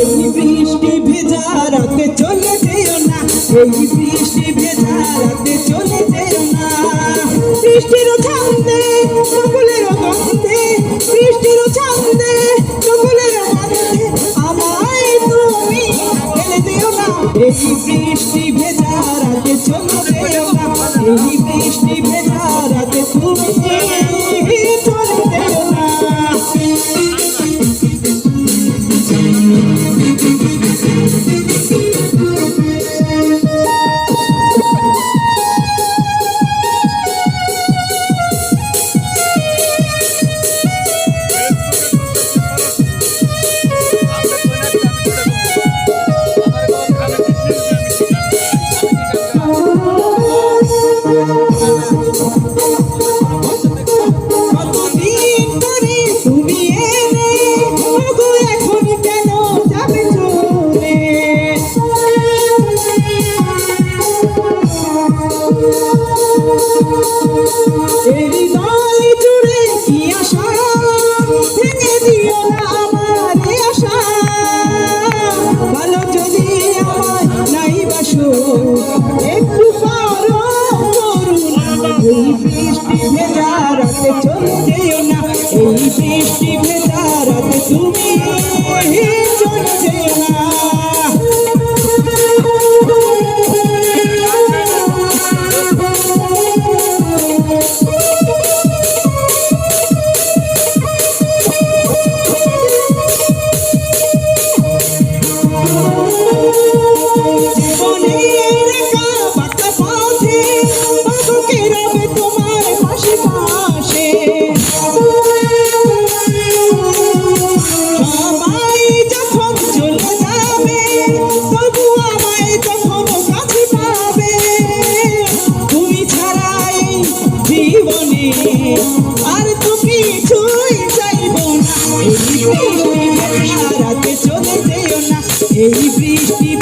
এই বৃষ্টি ভেজা রাতে চলে যেও না। এই বৃষ্টি ভেজা রাতে চলে যেও না। বৃষ্টির ছান্দে সকলের গন্ধে, বৃষ্টির ছান্দে সকলের গন্ধে আমায় তুমি ফেলে দিও না। এই বৃষ্টি ভেজা রাতে চলে যেও না। এই বৃষ্টি ভেজা রাতে তুমি Oh, বৃষ্টি আর তো কিছুই চাইব না। বৃষ্টি রাতে চলে যেও না। এই